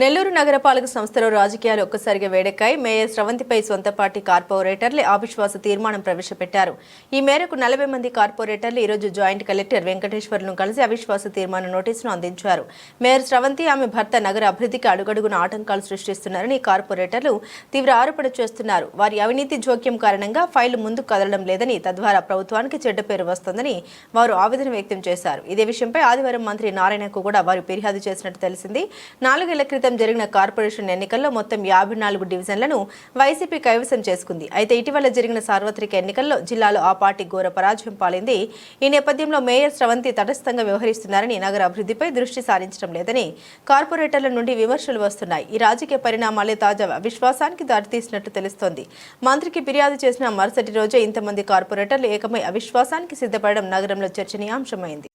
నెల్లూరు నగరపాలక సంస్థలో రాజకీయాలు ఒక్కసారిగా వేడెక్కాయి. మేయర్ స్రవంతిపై సొంత పార్టీ కార్పొరేటర్లు అవిశ్వాస తీర్మానం ప్రవేశపెట్టారు. ఈ మేరకు నలభై మంది కార్పొరేటర్లు ఈరోజు జాయింట్ కలెక్టర్ వెంకటేశ్వర్లను కలిసి అవిశ్వాస తీర్మాన నోటీసును అందించారు. మేయర్ స్రవంతి ఆమె భర్త నగర అభివృద్ధికి అడుగడుగున ఆటంకాలు సృష్టిస్తున్నారని కార్పొరేటర్లు తీవ్ర ఆరోపణ చేస్తున్నారు. వారి అవినీతి జోక్యం కారణంగా ఫైలు ముందుకు కదలడం లేదని తద్వారా ప్రభుత్వానికి చెడ్డ పేరు వస్తోందని వారు ఆవేదన వ్యక్తం చేశారు. ఇదే విషయంపై ఆదివారం మంత్రి నారాయణకు కూడా వారు ఫిర్యాదు చేసినట్టు తెలిసింది. నాలుగేళ్ళ క్రితం జరిగిన కార్పొరేషన్ ఎన్నికల్లో మొత్తం యాభై నాలుగు డివిజన్లను వైసీపీ కైవసం చేసుకుంది. అయితే ఇటీవల జరిగిన సార్వత్రిక ఎన్నికల్లో జిల్లాలో ఆ పార్టీ ఘోర పరాజయం పాలింది. ఈ నేపథ్యంలో మేయర్ స్రవంతి తటస్థంగా వ్యవహరిస్తున్నారని నగర అభివృద్ధిపై దృష్టి సారించడం లేదని కార్పొరేటర్ల నుండి విమర్శలు వస్తున్నాయి. ఈ రాజకీయ పరిణామాలే తాజా అవిశ్వాసానికి దారితీసినట్టు తెలుస్తోంది. మంత్రికి ఫిర్యాదు చేసిన మరుసటి రోజే ఇంతమంది కార్పొరేటర్లు ఏకమై అవిశ్వాసానికి సిద్ధపడడం నగరంలో చర్చనీయాంశమైంది.